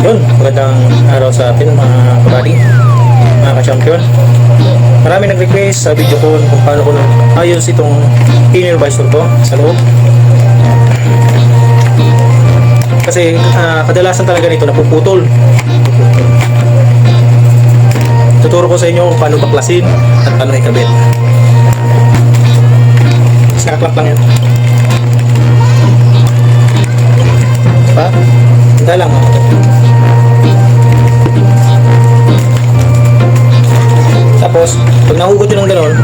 Yun, magandang araw sa atin mga kabady, mga ka-champion. Marami nag-request sa video ko kung paano ko ayos itong inner visor ko sa loob. Kasi ah, kadalasan talaga nito napuputol. Tuturo ko sa inyo kung paano baklasin at paano ikabit. Sakaklap lang yan. Pa? Hintay lang. Tapos, pag nahugot nyo ng gano'n,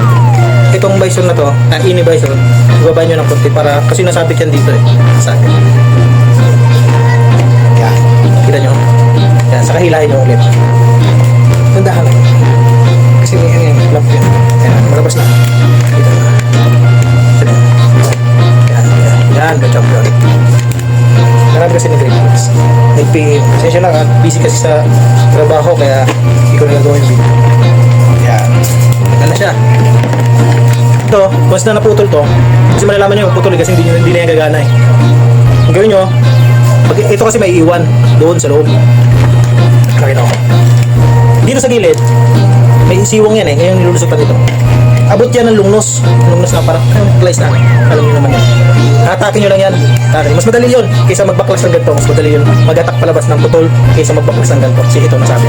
itong bison na to, ang ini bison, ibaba nyo ng konti para, kasi nasabit yan dito eh. Nasabit. Yan. Kita nyo? Yan, saka hilahin nyo ulit. Tandahan lang. Kasi may ano yan, lump yan. Yan, malabas na. Kita nyo. Yan, yan. Yan, job yun. Marami kasi nag-request. Nag-PM. Pasensya lang at busy kasi sa trabaho kaya hindi ko nagagawa yung video. Yan. Ganda na siya. Ito, once na naputol to, kasi malalaman nyo yung putol kasi hindi, hindi na yan gagana eh. Ang gawin nyo, pag, ito kasi may iwan doon sa loob. Nakita ko. Dito sa gilid, may siwang yan eh, ngayon nilulusutan dito. Abot yan ng lungnos. Lungnos na parang, place na. Alam nyo naman yan. Atakin nyo lang yan. Atakin. Mas madali yun kaysa magbaklas ng ganito. Mas madali yun. Magatak palabas ng putol kaysa magbaklas ng ganito. Kasi ito nasabi.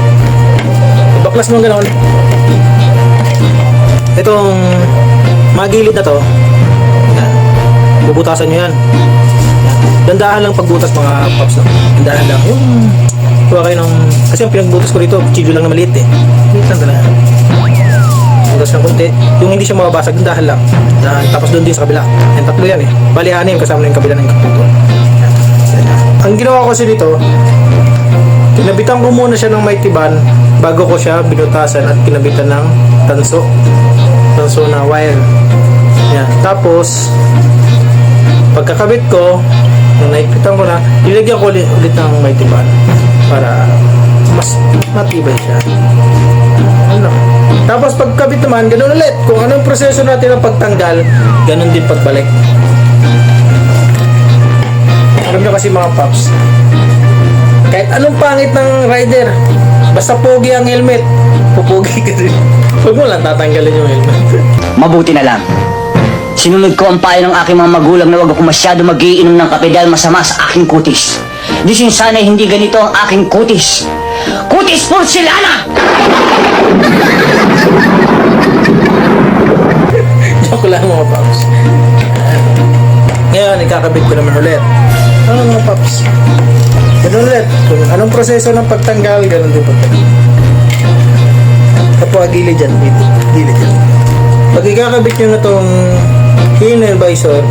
Ibaklas mo ng ganon. Itong mga gilid na to, yan. bubutasan nyo yan. Dandahan lang pagbutas mga pops no. Dandahan lang. Yung kuha kayo ng... Kasi ang pinagbutas ko dito, chilo lang na maliit eh. Maliit lang talaga. Butas ng konti. Yung hindi siya mababasag, dandahan lang. Dahan. Tapos doon din sa kabila. Yan, tatlo yan eh. Bali, anim kasama na yung kabila ng. Yan. Yan. Ang ginawa ko kasi dito, kinabitan ko muna siya ng may tiban bago ko siya binutasan at kinabitan ng tanso. Tanso na wire. Yan. Tapos, pagkakabit ko, nung naipitan ko na, nilagyan ko ulit, ulit ng may tiban para mas matibay siya. Ano? Tapos pagkabit naman, ganun ulit. Kung anong proseso natin ng pagtanggal, ganun din pagbalik. Alam nyo kasi mga paps, kahit anong pangit ng rider, basta pogi ang helmet, pupugi ka rin. Huwag mo lang tatanggalin yung helmet. Mabuti na lang. Sinunod ko ang payo ng aking mga magulang na huwag ako masyado magiinom ng kape dahil masama sa aking kutis. Disin sana hindi ganito ang aking kutis. Kutis porcelana! Joke lang mga paps. Ngayon, ikakabit ko naman ulit. Ano mga paps? Ganun ulit. Anong proseso ng pagtanggal, ganun din pagtanggal. Kapwa gilid dyan, dito. Gilid dyan. Pag ikakabit nyo na tong inner visor,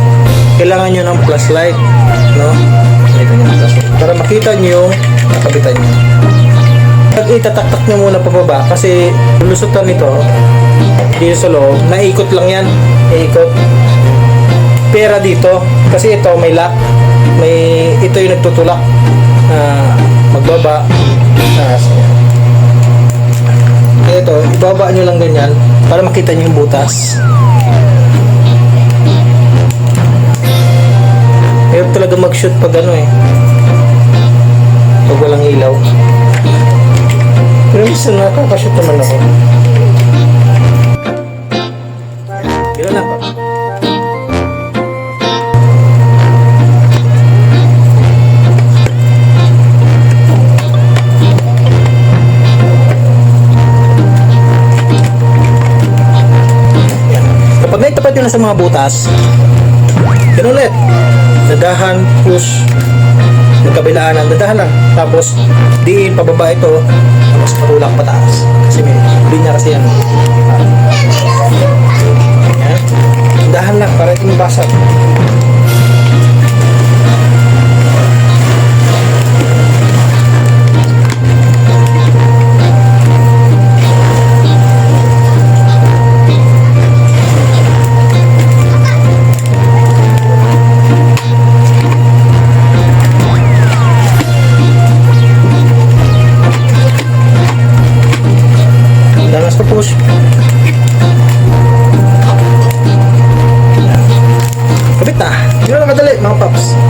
kailangan nyo ng flashlight. No? Para makita nyo yung nakabitan nyo. Pag itataktak nyo muna pababa, kasi lulusutan nito, dito sa loob, naikot lang yan. Naikot. Pera dito, kasi ito may lock. May, ito yung nagtutulak na magbaba. Na, kaya ito, ibaba nyo lang ganyan para makita nyo yung butas. Ayaw talaga mag-shoot pag ano eh. Pag walang ilaw. Pero minsan nakakashoot naman ako. Gano'n lang pa. Naitapat yun na sa mga butas, ganun ulit. Dadahan, push, nagkabilaan ng dadahan lang. Tapos, diin, pababa ito, tapos patulak pataas. Kasi may linya kasi yan. Yan. Lang, para hindi mabasag. Deus.